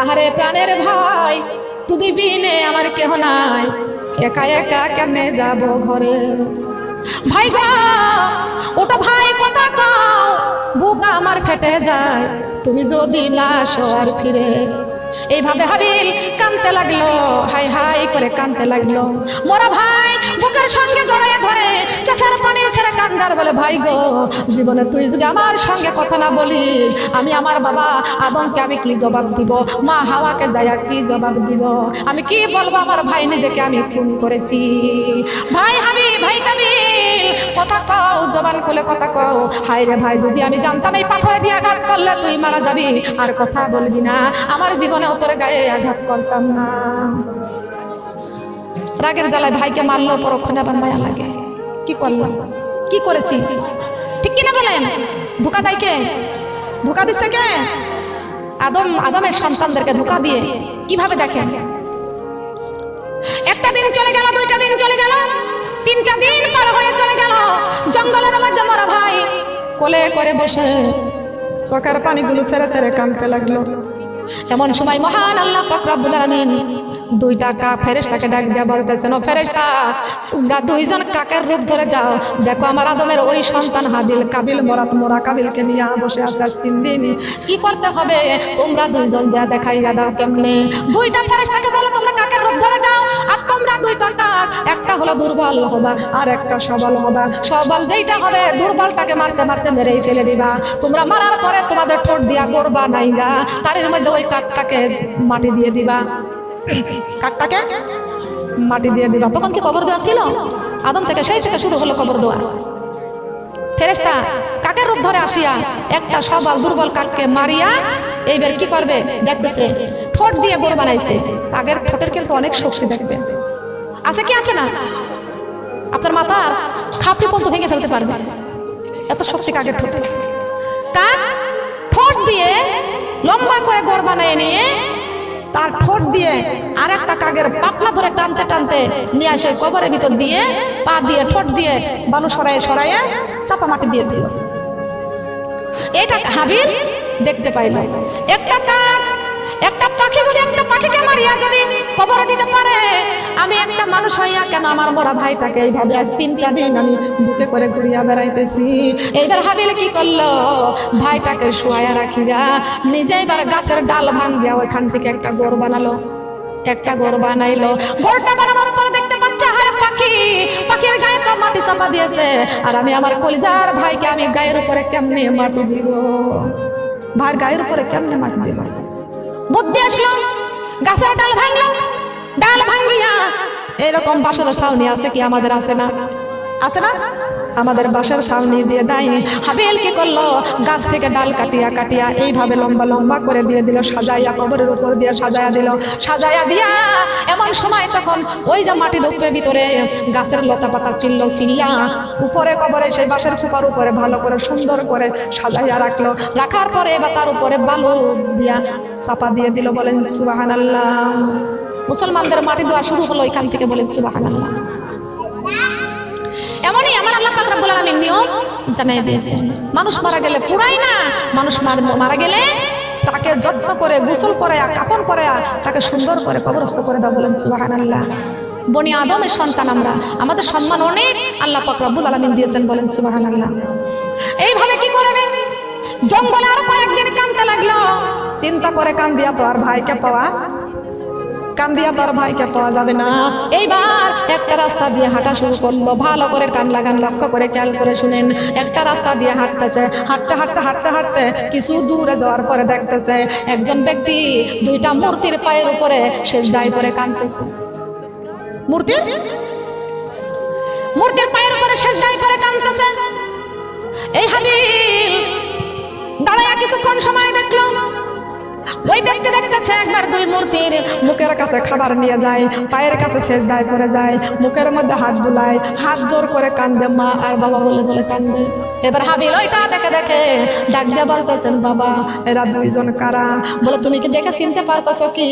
আহারে প্রাণের ভাই তুমি বিনে আমার কেহ নাই। একা একা কেমনে যাব ঘরে? ভাই গো ওটা ভাই, কথা কও। বুক আমার ফেটে যায়, তুমি যদি না আসো আর ফিরে। এইভাবে হাবিল কানতে লাগল, হাই হাই করে কানতে লাগল। মোরা ভাই বুকের সঙ্গে জড়াইয়ে ধরে চোখের পানি ছেড়ে কান্দার বলে, ভাই গো, জীবনে তুই যদি আমার সঙ্গে কথা না বলিস, আমি আমার বাবা আদমকে আমি কি জবাব দিব? মা হাওয়াকে যাইয়া কি জবাব দিব? আমি কি বলব আমার ভাই নিজেকে আমি খুন করেছি? ভাই হাবি ভাই কাবিল কথা কও, জবান খুলে কথা কও। হাই রে ভাই, যদি আমি জানতাম এই পাথরে দিয়ে আঘাত করলে তুই মারা যাবি। আর কথা বলবি না, আমার জীবনে তোর গায়ে আঘাত করতাম না। রাগের জ্বালায় ভাইকে মারলো, পরক্ষণে আবার মায়া লাগে। কি করলাম কি করেছি? ঠিক কিনা বলেন? ধোকা দেয় কে? ধোকা দিচ্ছে কে? আদম, আদমের সন্তানদেরকে ধোকা দিয়ে কীভাবে দেখেন? একটা দিন চলে গেল, দুইটা দিন চলে গেল। তিনটা দিন পার হয়ে চলে গেল। জঙ্গলের মধ্যে মরা ভাই কোলে করে বসে চোখের পানিগুলো ছেড়ে ছেড়ে কানতে লাগল। এমন সময় মহান আল্লাহ পাক রব্বুল আলামিন দুইটা কাক ফেরেশতাকে ডাক দিয়া বলতেছেন ও ফেরেশতা, তোমরা দুইজন কাকের রূপ ধরে যাও। দেখো আমার আদমের ওই সন্তান হাবিল কাবিল মরাত মোরা কাবিলকে নিয়ে বসে আছে আজ তিন দিন। কি করতে হবে? তোমরা দুইজন যা দেখাইয়া দাও কেমনে? দুইটা ফেরেশতাকে বলো, তোমরা কাকের রূপ ধরে যাও আর তোমরা দুইটা কাক। একটা হলো দুর্বল হবা আর একটা সবল হবা। সবল যেইটা হবে, দুর্বলটাকে মারতে মারতে মেরেই ফেলে দিবা। তোমরা মারার পরে তোমাদের ঠোঁট দিয়া গরবা নাইগা। তারের মধ্যে ওই কাকটাকে মাটি দিয়ে দিবা। কাকটাকে মাটি দিয়ে দিবা তখন কি কবর দেওয়া ছিল? আদম থেকে সেই থেকে শুরু হলো কবর দেওয়া। ফেরেস্তা কাকের রূপ ধরে আসিয়া একটা সবল দুর্বল কাককে মারিয়া এইবার কি করবে? দেখতেছে ঠোঁট দিয়ে গোর বানাইছে। কাকের ঠোঁটের কিন্তু অনেক শক্তি দেখবে। আছে কি আছে না? আপনার মাথার খাপটি পর্যন্ত ভেঙে ফেলতে পারবে। এত শক্তি কাকের ঠোঁটে? কাক ঠোঁট দিয়ে লম্বা করে গোর বানায় নিয়ে তার ঠোঁট দিয়ে আর একটা কাকের পাতলা ধরে টানতে টানতে নিয়ে আসে কবরের ভিতর দিয়ে, পা দিয়ে, ঠোঁট দিয়ে, বালু সরাইয়ে সরাইয়ে চাপা মাটি দিয়ে দিল। এটা হাবির দেখতে পাইল। একটা কাক, একটা পাখি যদি একটা পাখিকে মারিয়া যদি কবরে দিতে পারে? আমি একটা মানুষ হইয়া কেন আমার মরা ভাইটাকে এইভাবে আজ তিনটা দিন আমি বুকে করে ঘুরিয়া বেড়াইতেছি? এইবার হাবিল কি করল? ভাইটাকে শুয়াইয়া রাখিয়া নিজে এবার গাছের ডাল ভাঙ্গিয়া ওইখান থেকে একটা গোর বানালো। একটা গোর বানাইলো। গোরটা বানানোর পরে দেখতে পাচ্ছে আরে পাখি। পাখির গায়ে তো মাটি চাপা দিয়েছে। আর আমি আমার কলিজার ভাইকে আমি গায়ের উপরে কেমনে মাটি দিব? ভাইয়ের গায়ের উপরে কেমনে মাটি দিব? বুদ্ধি আসলো। গাছের ডাল ভাঙলো। ডাল ভাঙ্গিয়া। এরকম বাসার ছাউনি আছে কি আমাদের আছে না? আছে না? আমাদের বাসার ছাউনি দিয়ে দেয় হাবিল কি করল? গাছ থেকে ডাল কাটিয়া কাটিয়া এইভাবে লম্বা লম্বা করে দিয়ে দিল, সাজাইয়া কবরের উপর দিয়ে সাজাইয়া দিল। সাজাইয়া দিয়া এমন সময় তখন ওই যে মাটি ঢুকবে ভিতরে, গাছের লতা পাতা ছিল ছিলিয়া উপরে কবরে সেই বাঁশের ফুপার উপরে ভালো করে সুন্দর করে সাজাইয়া রাখল। রাখার পরে এবার তার উপরে বালু দিয়া চাপা দিয়ে দিল, বলেন সুবাহান আল্লাহ মুসলমানদের মাটি দেওয়া শুরু হলো এখান থেকে বলেন সুবাহান এমনই আমার আল্লাহ পাক রব্বুল আলামিন নিয়ম জানাই দিয়েছে। মানুষ মারা গেলে পুরাই না, মানুষ মার- গেলে তাকে যত্ন করে, গোসল করে, কাপড় করে তাকে সুন্দর করে কবরস্থ করে দাও বলেন, সুবহানাল্লাহ। বনি আদমের সন্তান আমরা, আমাদের সম্মান অনেক আল্লাহ পাক রব্বুল আলামিন দিয়েছেন বলেন, সুবহানাল্লাহ। এইভাবে কি করবে? জঙ্গলে আর কয়েকদিন কানতে লাগল। চিন্তা করে কান দিয়া তো আর ভাইকে পাওয়া কান দিয়া তোর ভাইকে পাওয়া যাবে না। এইবার একটা রাস্তা দিয়ে হাঁটা শুরু করল। ভালো করে কান লাগান, লক্ষ্য করে খেয়াল করে শুনেন, একটা রাস্তা দিয়ে হাঁটতেছে। হাঁটতে হাঁটতে হাঁটতে হাঁটতে কিছু দূরে যাওয়ার পরে দেখতেছে একজন ব্যক্তি দুইটা মূর্তির পায়ের উপরে শেষ দায় করে কানতেছে মূর্তির মূর্তির পায়ের উপরে শেষ দায় করে কানতেছে এই হাবিল, দাঁড়ায় কিছুক্ষণ সময় দেখল। ওই ব্যক্তি দেখতেছে একবার দুই মূর্তির মুখের কাছে খাবার নিয়ে যায়, পায়ের কাছে শেষ দায় করে যায়, মুখের মধ্যে হাত বুলায়, হাত জোর করে কান্দে, মা আর বাবা বলে বলে কান্দে। এবার হাবিল ওইটা দেখে দেখে ডাক দিয়ে বলতেছেন, বাবা, এরা দুইজন কারা? বলে, তুমি কি দেখে চিনতে পারতেছ কি?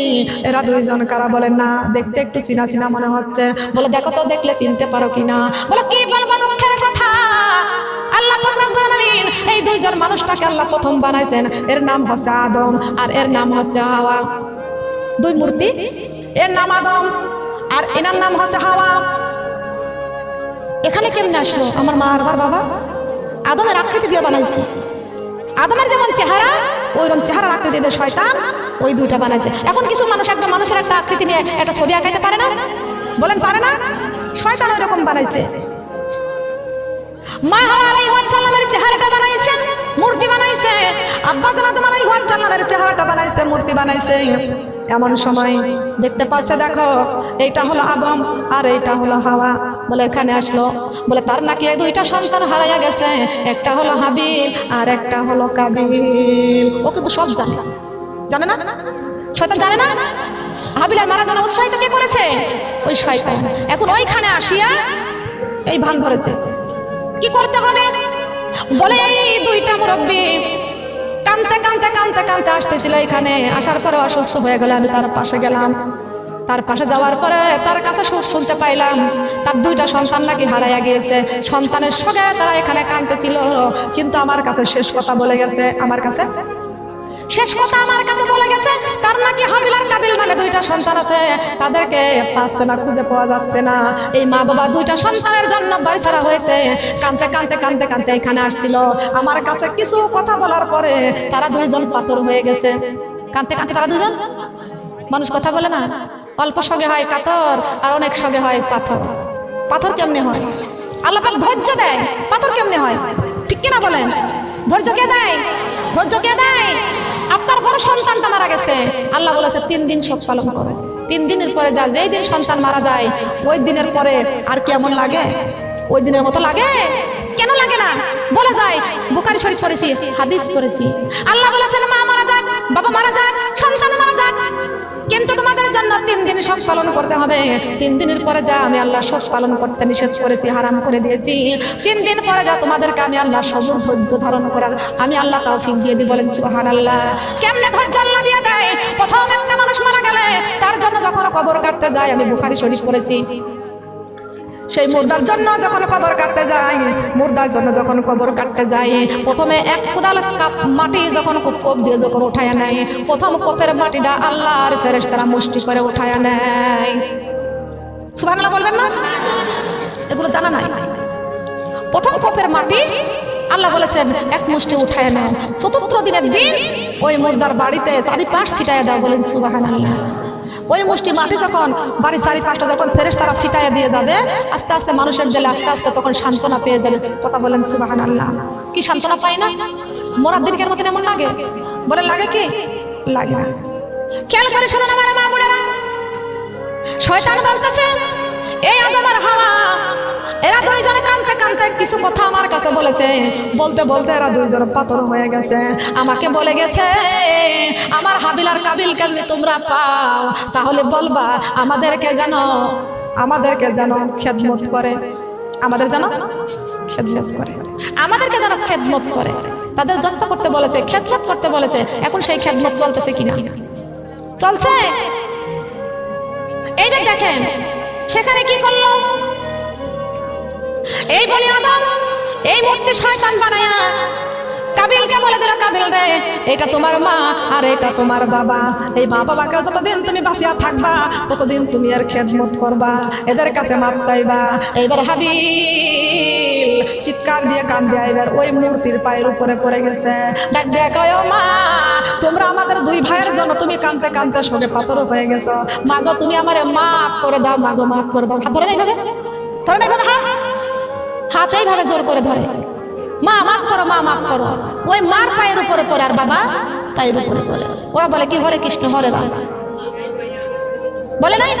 এরা দুইজন কারা? বলে, না, দেখতে একটু চিনা চিনা মনে হচ্ছে। বলে, দেখো তো দেখলে চিনতে পারো কি না বলে, কি বলব দুঃখের কথা? আল্লাহ এই দুইজন মানুষটাকে আল্লাহ প্রথম বানাইছেন। এর নাম হচ্ছে আদম আর এর নাম হচ্ছে হাওয়া। দুই মূর্তি, এর নাম আদম আর এনার নাম হচ্ছে হাওয়া। এখানে কেমনে আসলো? আমার মা আর বাবা আদমের আকৃতি দিয়ে বানাইছে। আদমের যেমন চেহারা, ওইরকম চেহারা আকৃতি দিয়ে শয়তান ওই দুইটা বানাইছে। এখন কিছু মানুষ একটা মানুষের একটা আকৃতি নিয়ে একটা ছবি আঁকাইতে পারে না? বলেন পারে না? শয়তান ওই রকম বানাইছে। মা হাওয়া আলাইহিস সালামের চেহারাটা বানাইছে, মূর্তি বানাইছে। আব্বা জানাত আলাইহিস সালামের চেহারাটা বানাইছে, মূর্তি বানাইছে। এমন সময় দেখতে পাচ্ছে, দেখো, এইটা হলো আদম আর এইটা হলো হাওয়া। বলে, এখানে আসলো। বলে, তার নাকি এই দুইটা সন্তান হারাইয়া গেছে। একটা হলো হাবিল আর একটা হলো কাবিল। ও কিন্তু সব জানে। জানে না? শয়তান জানে না? হাবিলার মারা জানা উৎসাহিত কে করেছে? ওই শয়তান। এখন ওইখানে আসিয়া এই ভান ধরেছে। কি করতে হবে? বলে, এই দুইটা মুরব্বী কানতে কানতে কানতে কানতে আসতেছিল এখানে। আসার পরে অসুস্থ হয়ে গেল আমি তার পাশে গেলাম। তার পাশে যাওয়ার পরে তার কাছে শুনতে পাইলাম, তার দুইটা সন্তান নাকি হারাইয়া গিয়েছে। সন্তানের সঙ্গে তারা এখানে কানতেছিল। কিন্তু আমার কাছে শেষ কথা বলে গেছে, আমার কাছে শেষ কথা আমার কাছে বলে গেছে, তার নাকি হাবিল আর কাবিল নামে দুইটা সন্তান আছে। তাদেরকে পাচ্ছে না, খুঁজে পাওয়া যাচ্ছে না। এই মা বাবা দুইটা সন্তানের জন্য বাড়ি ছাড়া হয়েছে। কানতে কানতে কানতে কানতে এখানে আসছিল। আমার কাছে কিছু কথা বলার পরে তারা দুইজন পাথর হয়ে গেছে। কানতে কানতে তারা দুজন মানুষ কথা বলে না? অল্প সঙ্গে হয় কাতর আর অনেক সঙ্গে হয় পাথর। পাথর কেমনে হয়? আল্লাহ পাক ধৈর্য দেয়। পাথর কেমনে হয়? ঠিক কিনা বলেন? ধৈর্য কে দেয়? ধৈর্য কে দেয় আপনার বড় সন্তানটা মারা গেছে। আল্লাহ বলেছে, তিন দিন শোক পালন করে। তিন দিনের পরে যা, যেই দিন সন্তান মারা যায়, ওই দিনের পরে আর কেমন লাগে? ওই দিনের মতো লাগে? কেন লাগে না? বলে যায় বুকারি শরীফ পড়েছি, হাদিস পড়েছি। আল্লাহ বলেছেন, মা মারা যাক, বাবা মারা যাক, সন্তান মারা যাক কিন্তু জন্য তিন দিন সব পালন করতে হবে। তিন দিনের পরে যা আমি আল্লাহ শোক পালন করতে নিষেধ করেছি, হারাম করে দিয়েছি। তিন দিন পরে যা তোমাদেরকে আমি আল্লাহ সবুর ধৈর্য ধারণ করার, আমি আল্লাহ তৌফিক দিয়ে দিই বলেন সুহান আল্লাহ কেমনে ধৈর্য আল্লাহ দিয়ে দেয়? প্রথম একটা মানুষ মারা গেলে, তার জন্য যখন কবর কাটতে যায়, আমি বুখারি শরীফ পড়েছি। সেই মুর্দার জন্য যখন কবর কাটতে যাই মুর্দার জন্য যখন কবর কাটতে যাই প্রথমে এক কোদাল কাপ মাটি যখন কোপ দিয়ে যখন উঠায় নেয় প্রথম কোপের মাটিটা আল্লাহর ফেরেস তারা মুষ্টি করে উঠায় নেয় সুবহানাল্লাহ বলবেন না? এগুলো জানা নাই। প্রথম কোপের মাটি আল্লাহ বলেছেন, এক মুষ্টি উঠায় নেয় চতুর্থ দিনের দিন ওই মুর্দার বাড়িতে চারিপাশ ছিটায় দাও বলেন সুবহানাল্লাহ। ওই মুষ্টি মাটি যখন বাড়ির চারিপাশটা যখন ফেরেস তারা ছিটাইয়া দিয়ে যাবে, আস্তে আস্তে মানুষের জেলে আস্তে আস্তে তখন সান্ত্বনা পেয়ে যাবে। কথা বলেন সুবাহান আল্লাহ কি সান্ত্বনা পাই না? মরার দিনকের মতন এমন লাগে? বলে, লাগে কি? লাগে না। খেয়াল করে শোনেন আমার মা বোনেরা। শয়তান বলতেছে এই আদম আর হাওয়া, এরা দুইজনে কানতে কিছু কথা আমার কাছে বলেছে। বলতে বলতে এরা দুইজন পাথর হয়ে গেছে। আমাকে বলে গেছে, আমার হাবিল আর কাবিলকে যদি তোমরা পাও। তাহলে বলবা, আমাদেরকে যেন আমাদেরকে যেন খেদমত করে। আমাদের যেন খেদমত করে। আমাদেরকে যেন খেদমত করে। তাদের যত্ন করতে বলেছে, খেদমত করতে বলেছে। এখন সেই খেদমত চলতেছে কিনা? চলছে? এইবার দেখেন। সেখানে কি করল? এই বলি আদম, এই মূর্তি শয়তান বানায়া কাবিলকে বলে দিল, কাবিল রে, এটা তোমার মা আর এটা তোমার বাবা। এই মা বাবাকে যতদিন তুমি বাঁচিয়া থাকবা, ততদিন তুমি আর খেদমত করবা, এদের কাছে মাপ চাইবা। এইবার হাবিল চিৎকার দিয়ে কান দিয়ে এবার ওই মূর্তির পায়ের উপরে পড়ে গেছে। ডাক দিয়ে কয়, "ও মা, তোমরা আমাদের দুই ভাইয়ের জন্য তুমি কানতে কানতে সঙ্গে পাথর হয়ে গেছো। মাগো তুমি আমারে মাফ করে দাও মাগো মাফ করে দাও। ধরে না এইভাবে ধরে না এইভাবে, হাত। হাত এইভাবে জোর করে ধরে। মা, মাফ করো, মা, মাফ করো। ওই মার পায়ের উপরে পড়ে, আর বাবা পায়ের উপরে পড়ে। ওরা বলে, কি হরে কৃষ্ণ, হরে রাম। বলে নাই?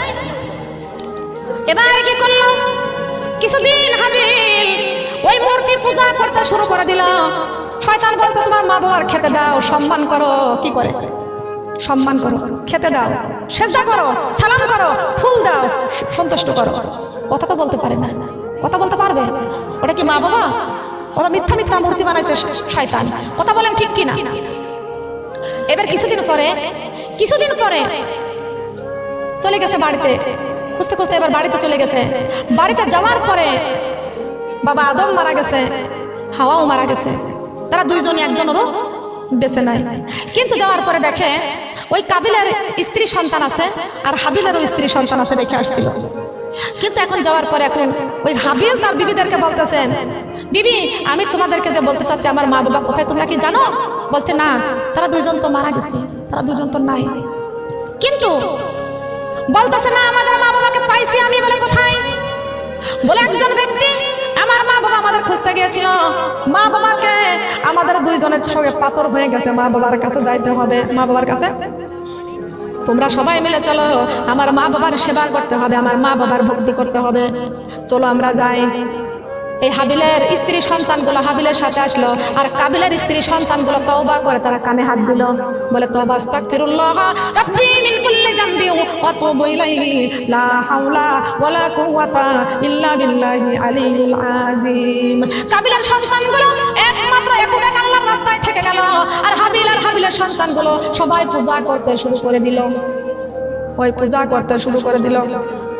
এবার কি করল? কিছুদিন হাবিল ওই মূর্তি পূজা করতে শুরু করে দিল। শয়তান বলতো, তোমার মা বাবার খেতে দাও, সম্মান করো। কি করে? সম্মান করো, খেতে দাও, সেজদা করো, সালাম করো, ফুল দাও, সন্তুষ্ট করো। কথা তো বলতে পারে না। কথা বলতে পারবে? ওটা কি মা বাবা? ওরা মিথ্যা মিথ্যা মূর্তি বানাইছে, শয়তান। কথা বলেন ঠিক কি না এবার কিছুদিন পরে কিছুদিন পরে চলে গেছে বাড়িতে। খুঁজতে খুঁজতে এবার বাড়িতে চলে গেছে। বাড়িতে যাওয়ার পরে বাবা আদম মারা গেছে, হাওয়াও মারা গেছে। তারা দুইজনই একজন একজনেরও বেছে নাই। কিন্তু যাওয়ার পরে দেখে ওই কাবিলের স্ত্রী সন্তান আছে আর হাবিলেরও স্ত্রী সন্তান আছে রেখে আসছিল। কিন্তু এখন যাওয়ার পরে এখন ওই হাবিল তার বিবিদেরকে বলতেছেন, বিবি, আমি তোমাদেরকে যে বলতে চাচ্ছি, আমার মা বাবা কোথায় তোমরা কি জানো? বলছে, না, তারা দুইজন তো মারা গেছে, তারা দুজন তো নাই। কিন্তু বলতেছে, না, আমাদের মা বাবাকে পাইছি আমি বলে কোথায়? বলে, একজন ব্যক্তি আমার মা বাবা আমাদের খুঁজতে গিয়েছিল। মা বাবাকে আমাদের দুইজনের সঙ্গে পাথর হয়ে গেছে। মা বাবার কাছে যাইতে হবে। মা বাবার কাছে তোমরা সবাই মিলে চলো। আমার মা বাবার সেবা করতে হবে, আমার মা বাবার ভক্তি করতে হবে। চলো আমরা যাই। এই হাবিলের স্ত্রী সন্তানগুলো হাবিলের সাথে আসলো। আর কাবিলের স্ত্রী সন্তানগুলো তওবা করে, তারা কানে হাত দিল। বলে, তওবা, আস্তাগফিরুল্লাহ, রাব্বি মিন কুল্লি জামবি ওয়া তুবু ইলাইহি। লা হাওলা ওয়ালা কুওয়াতা ইল্লা বিল্লাহি আলিয়্যিল আযীম। কাবিলের সন্তানগুলো একমাত্র আল্লাহর রাস্তায় থেকে গেল। আর হাবিল আর হাবিলের সন্তানগুলো সবাই পূজা করতে শুরু করে দিল। ওই পূজা করতে শুরু করে দিল।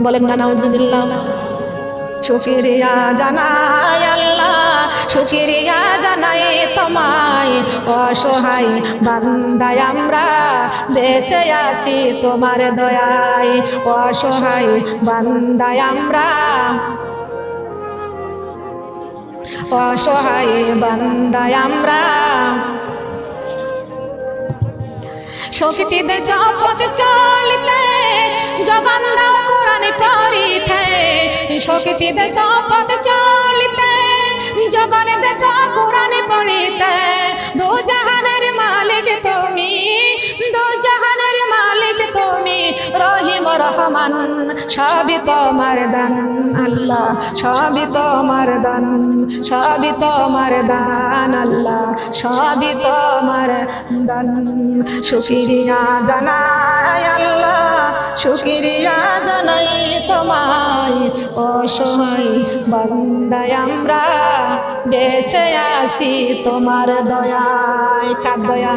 বলেন না, নাউজুবিল্লাহ। শুক্রিয়া জানাই আল্লাহ, শুক্রিয়া জানাই তোমায়। অসহায় বান্দায় আমরা বেঁচে আছি তোমার দয়ায়। অসহায় বান্দায় আমরা অসহায় বান্দায় আমরা শক্তি দেশ পথ চলিতে জবান দাও কোরআনে পড়িতে। শক্তি দেশ পথ চলিতে জবান দেশ কোরআনে পড়িতে। রহমান সবই তোমার দান, আল্লাহ, সবই তোমার দান, সবই তোমার দান, আল্লাহ, সবই তোমার দান। শুক্রিয়া জানাই আল্লাহ, শুক্রিয়া জানাই তোমায়, অসহায় বান্দায় আমরা বেসে আসি তোমার দয়ায়। কার দয়া?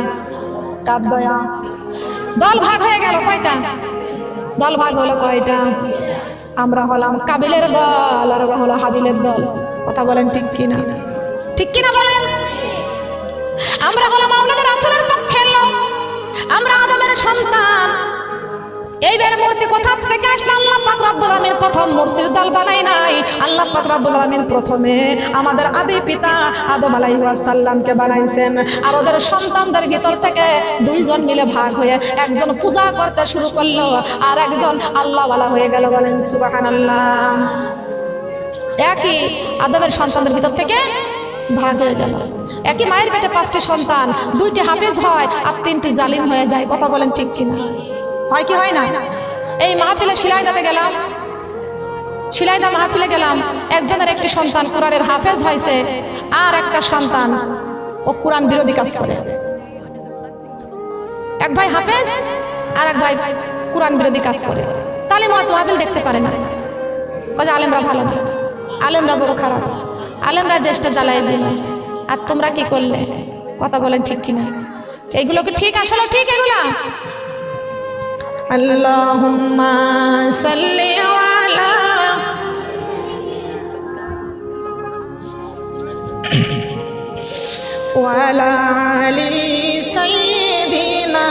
কার দয়া? দল ভাগ হয়ে গেল কয়টা? দল ভাগ হলো কয়টা? আমরা হলাম কাবিলের দল আর হলো হাবিলের দল। কথা বলেন ঠিক কিনা? ঠিক কিনা বলেন? আমরা হলাম আপনাদের আসলের পক্ষের লোক। আমরা আদমের সন্তান। এইবার মূর্তি কোথা থেকে আসলে? আল্লাহ পাক রব্বুল আলামিন প্রথম মূর্তির দল বানাই নাই। আল্লাহ পাক রব্বুল আলামিন প্রথমে আমাদের আদি পিতা আদম আলাইহিস সালামকে বানাইছেন আর ওদের সন্তানদের ভিতর থেকে দুইজন মিলে ভাগ হয়ে একজন পূজা করতে শুরু করল আর একজন আল্লাহওয়ালা হয়ে গেল বলেন সুবহানাল্লাহ। একই আদমের সন্তানদের ভিতর থেকে ভাগ হয়ে গেল। একই মায়ের পেটে পাঁচটি সন্তান, দুইটি হাফেজ হয় আর তিনটি জালিম হয়ে যায়। কথা বলেন ঠিক কিনা? হয় কি হয় না? এই মাহফিলে শিলাইদাতে গেলাম। শিলাইদা মাহফিলে গেলাম। একজনের একটি সন্তান কোরআনের হাফেজ হয়েছে, আর একটা সন্তান ও কোরআন বিরোধী কাজ করে। এক ভাই হাফেজ, আর এক ভাই কোরআন বিরোধী কাজ করে। তাহলে মাছ মাহফিল দেখতে পারে না। কাজে আলেমরা ভালো না। আলেমরা বড় খারাপ। আলেমরা দেশটা জ্বালাই দিল। আর তোমরা কি করলে? কথা বলেন ঠিক কিনা? এইগুলো কি ঠিক? আসলে ঠিক এগুলা? আল্লাহুম্মা সাল্লি আলা ওয়ালা আলি সাইয়্যিদিনা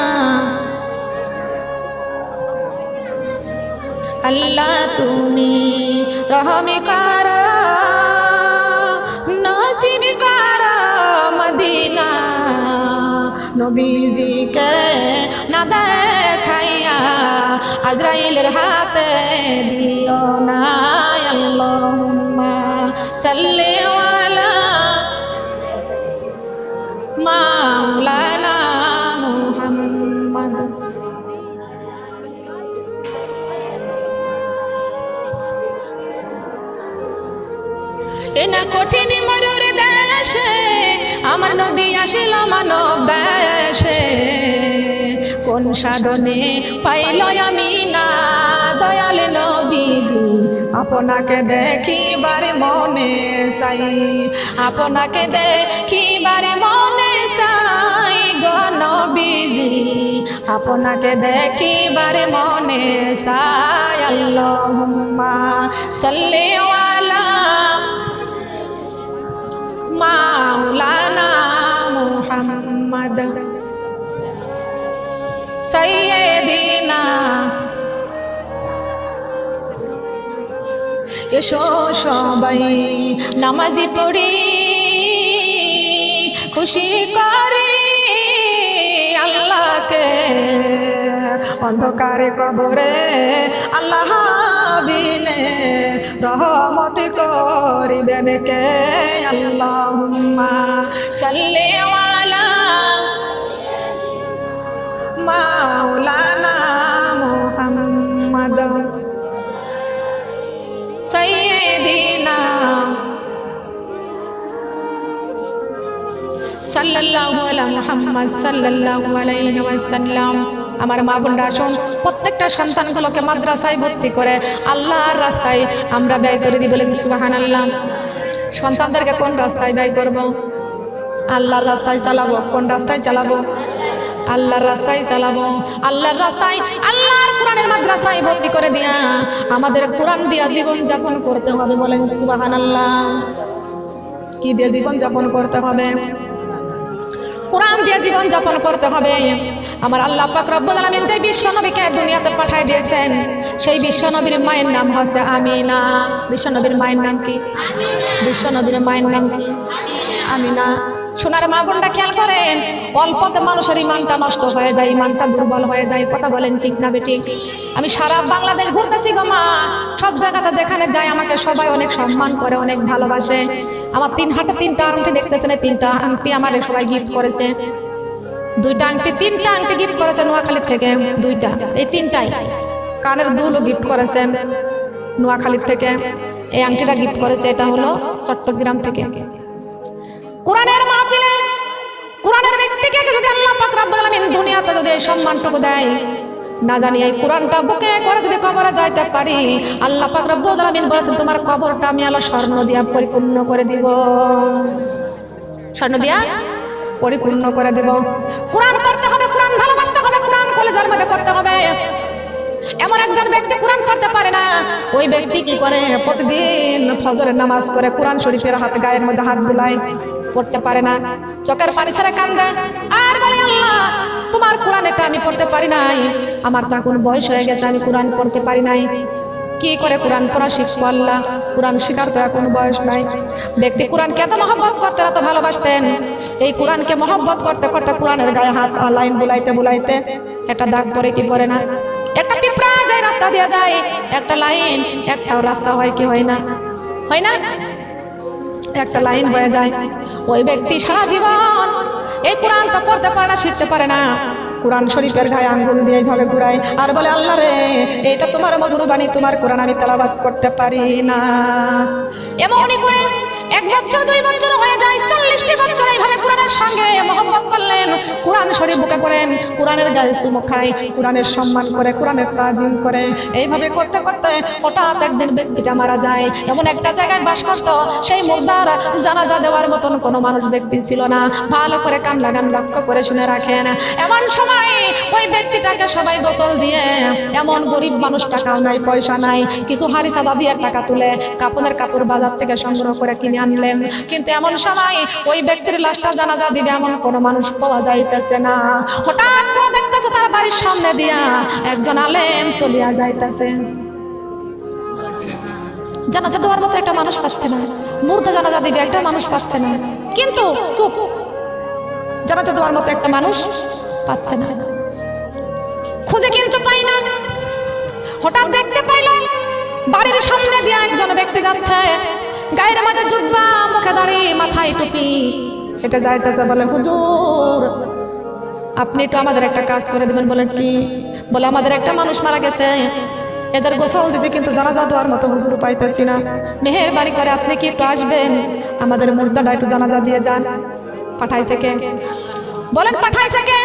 আল্লাহ তুমি রহমি কার নসিব কার মদিনা নবীজিকে না আজরাইলের হাতে দিও না, আল্লাহুম্মা এনা কঠিন মরুর দেশে আমার নবী আসিল মানব বেশে। কোন সাধনে পাইল আমি আপনাকে দেখিবার মনে চাই আপনাকে দেখিবার মনে চাই গো নবীজি আপনাকে দেখিবার মনে চাই আল্লাহুম্মা সাল্লি আলা মাওলানা মোহাম্মদ সৈয়দিনা এসো সবাই নামাজি পড়ি, খুশি করি আল্লাহকে। অন্ধকারে কবরে আল্লাহ বিনে রহমত করিবেন কে? আল্লাহুম্মা সাল্লি মাওলানা মুহাম্মদ। সাল্লাল্লাহু আমার মা বোনরা শোন প্রত্যেকটা সন্তানগুলোকে মাদ্রাসায় ভর্তি করে আল্লাহর রাস্তায় আমরা ব্যয় করে দিই বলেন সুবহানাল্লাহ। সন্তানদেরকে কোন রাস্তায় ব্যয় করব? আল্লাহর রাস্তায় চালাবো, কোন রাস্তায় চালাবো? আল্লাহর রাস্তায় চালাবো। আল্লাহর রাস্তায় আল্লাহর কোরআনের মাদ্রাসায় ভর্তি করে দিয়া আমাদের কোরআন দিয়া জীবন যাপন করতে হবে বলেন, সুবহানাল্লাহ। কি দিয়ে জীবন যাপন করতে হবে? কোরআন দিয়ে জীবন যাপন করতে হবে। আমার আল্লাহ পাক রব্বুল আলামিন যে বিশ্ব নবীকে দুনিয়াতে পাঠিয়ে দিয়েছেন, সেই বিশ্ব নবীর মায়ের নাম হচ্ছে আমিনা। বিশ্ব নবীর মায়ের নাম কি? বিশ্ব নবীর মায়ের নাম কি? আমিনা। সোনার মা বোনটা খেয়াল করেন অল্পতে মানুষের ইমানটা নষ্ট হয়ে যায়, ইমানটা দুর্বল হয়ে যায়, কথা বলেন ঠিক না বেটি? আমি সারা বাংলাদেশ ঘুরতেছি গো মা, সব জায়গাতে যেখানে যাই আমাকে সবাই অনেক সম্মান করে, অনেক ভালোবাসে। আমার তিন হাতে তিনটা আংটি দেখতেছেন তিনটা আংটি আমার সবাই গিফট করেছে। দুইটা আংটি, তিনটা আংটি গিফট করেছে নোয়াখালী থেকে, দুইটা, এই তিনটাই। কানের দুলও গিফট করেছেন নোয়াখালীর থেকে। এই আংটিটা গিফট করেছে, এটা হলো চট্টগ্রাম থেকে। কোরআনের ব্যক্তিকে যদি আল্লাহ পাক রব্বুল আলামিন দুনিয়াতে যদি এই সম্মানটুকু দেয়, না জানি এই কোরআনটা বুকে করে যদি কবরে যাইতে পারি, আল্লাহ পাক রব্বুল আলামিন বলেছেন, তোমার কবরটা আমি আল্লাহ স্বর্ণ দিয়া পরিপূর্ণ করে দিব। স্বর্ণ দিয়া পরিপূর্ণ করে দেব। কোরআন পড়তে হবে, কোরআন ভালোবাসতে হবে, কোরআন কলেজের মধ্যে করতে হবে। এমন একজন ব্যক্তি কোরআন পড়তে পারে না, ওই ব্যক্তি কি করে? প্রতিদিন ফজরের নামাজ পড়ে কোরআন শরীফের হাতে গায়ের মধ্যে হাত বুলায়, পড়তে পারে না, চোখের পানি ছেড়ে কান্দে। আর বলে, আল্লাহ তোমার কোরআন এটা আমি পড়তে পারি নাই। আমার তো এখন বয়স হয়ে গেছে, আমি কোরআন পড়তে পারি নাই। কি করে কোরআন পড়া শিখব আল্লাহ? কোরআন শিখার তো এখন বয়স নাই। ব্যক্তি কোরআনকে এত মহব্বত করতে, এত ভালোবাসতেন। এই কোরআনকে মহব্বত করতে করতে কোরআনের গায়ে হাত লাইন বুলাইতে বুলাইতে একটা দাগ পরে কি পড়ে না? একটা পিঁপড়া যায়, রাস্তা দিয়ে যায়। একটা লাইন, একটাও রাস্তা হয় কি হয় না? হয় না? একটা লাইন বয়ে যায়। ওই ব্যক্তি সারা জীবন এই কোরআন তো পড়তে পারে না, শিখতে পারে না। কোরআন শরীফের গায়ে আঙ্গুল দিয়ে এইভাবে ঘুরায় আর বলে, আল্লাহ রে, এটা তোমার মধুর বাণী, তোমার কোরআন আমি তেলাবাদ করতে পারি না। এমনই করে এক বছর, দুই বছর হয়ে যায় এইভাবে কোরআনের সঙ্গে মহব্বত করলেন। কোরআন শরীফ বুকে করেন কোরআনের গায়ে খায়, কোরআনের সম্মান করে, কোরআনের তাজিম করে। এইভাবে করতে করতে হঠাৎ একদিন ব্যক্তিটা মারা যায়। এমন একটা জায়গায় বাস করতো, সেই জানাজা দেওয়ার মতন কোনো মানুষ ব্যক্তি ছিল না। ভালো করে কান লাগান লক্ষ্য করে শুনে রাখেন। এমন সময় ওই ব্যক্তিটাকে সবাই গোসল দিয়ে, এমন গরিব মানুষ টাকা নাই, পয়সা নাই, কিছু হারি সাদা দিয়ে টাকা তুলে কাপড়ের কাপড় বাজার থেকে সংগ্রহ করে কিনে আনলেন। কিন্তু এমন সময় ওই ব্যক্তির লাশটা জানাজা দিবে এমন কোনো মানুষ পাওয়া যাইতেছে না। হঠাৎ করে দেখতেছে তার বাড়ির সামনে দিয়া একজন আলেম চলিয়া যাইতেছে। জানাজা দেওয়ার মতো একটা মানুষ পাচ্ছে না। মুর্দা জানাজা দিবে একটা মানুষ পাচ্ছে না। কিন্তু চুপ। জানাজা দেওয়ার মতো একটা মানুষ পাচ্ছে না। খুঁজে কিন্তু পাই না। হঠাৎ দেখতে পাইলাম বাড়ির সামনে দিয়ে একজন ব্যক্তি যাচ্ছে। গায়ের মাঝে জুব্বা মুখে দাঁড়িয়ে মাথায় টুপি। এটা যাইতেছে বলে, হুজুর, আপনি একটু আমাদের একটা কাজ করে দেবেন বলে কি? বলে, আমাদের একটা মানুষ মারা গেছে। এদের গোসল দিতে কিন্তু জানাজা দেওয়ার মতো হুজুর পাইতেছি না। মেহের বাড়ি করে আপনি কি একটু আসবেন? আমাদের মুর্দাটা একটু জানাজা দিয়ে যান। পাঠাইছে কে? বলেন, পাঠাইছে কে?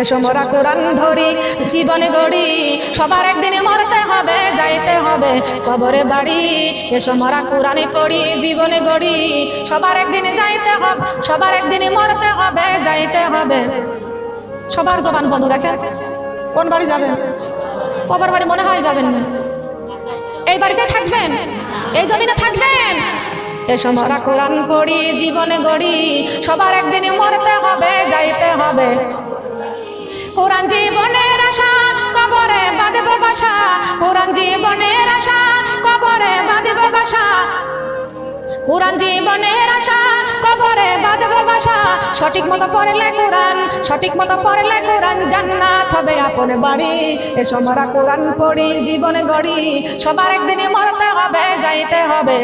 এসো মোরা কোরআন ধরি। জীবনে গড়ি, সবার একদিনে মরতে হবে, যাইতে হবে কবরে বাড়ি। এসো মোরা কোরআনে পড়ি, জীবনে গড়ি, সবার একদিনে যাইতে হবে, সবার একদিনে মরতে হবে, যাইতে হবে। সবার জবান বন্ধ দেখেন। কোন বাড়ি যাবেন? কবর বাড়ি মনে হয় যাবেন না। এই বাড়িতে থাকবেন? এই জমিনে থাকবেন? এসো মরা কোরআন পড়ি, জীবনে গড়ি, সবার একদিন মরতে হবে, যাইতে হবে। কোরআন জীবনের আশা, কবরে বাঁধব বাসা। কোরআন জীবনের আশা, কবরে বাঁধব বাসা। কোরআন জীবনের আশা, কবরে বাঁধব বাসা। সঠিক মতো পড়লে কোরআন, সঠিক মতো পড়লে কোরআন জান্নাত হবে আপন বাড়ি। এ মরা কোরআন পড়ি, জীবনে গড়ি। সবার একদিনে মরতে হবে, যাইতে হবে।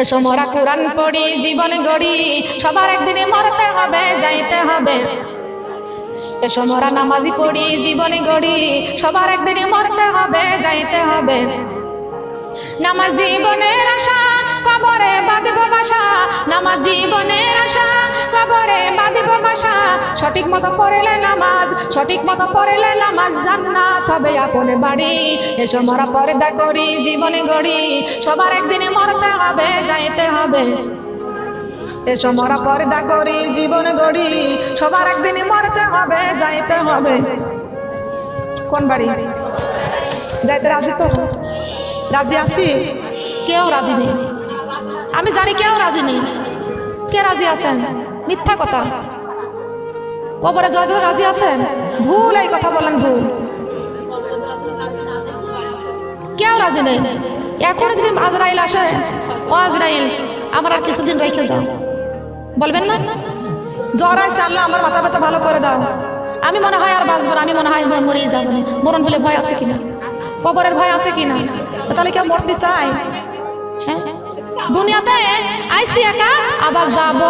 এসো মরা কোরআন পড়ি, জীবনে গড়ি। সবার একদিনে মরতে হবে, যাইতে হবে। এসো মরা নামাজি পড়ি, জীবনে গড়ি, সবার একদিনে মরতে হবে, যাইতে হবে। নামাজ জীবনের আশা, কবরে বাঁধব বাসা। নামাজ জীবনের আশা, কবরে বাঁধব বাসা। সঠিক মতো পড়লে নামাজ, সঠিক মতো পড়লে নামাজ জান্নাত হবে আপনে বাড়ি। এসো মরা পর্দা করি, জীবনে গড়ি, সবার একদিনে মরতে হবে, যাইতে হবে। এসো মরা পর্দা করি, জীবন গড়ি, সবার একদিনই মরতে হবে, যাইতে হবে। কোন বাড়ি? যাইতে রাজি তো? রাজি আছি? কেউ রাজি নেই। আমি জানি কেউ রাজি নেই। কে রাজি আছেন? মিথ্যা কথা। কবরে জয় রাজি আছেন? ভুল এই কথা বলেন ভুল। কেউ রাজি নেই। এখন যদি আজরাইল আসে, ও আজরাইল, আমার আর কিছুদিন রেখে যাও। বলবেন না? জ্বর আছে আল্লাহ আমার মাথা ব্যথা ভালো করে দাও। আমি মনে হয় আর বাঁচবো না, আমি মনে হয় মরেই যাব। মরণ হলে ভয় আছে কিনা? কবরের ভয় আছে কিনা? তাহলে কেউ মরতে চাই হ্যাঁ? দুনিয়াতে আইসি একা আবার যাব।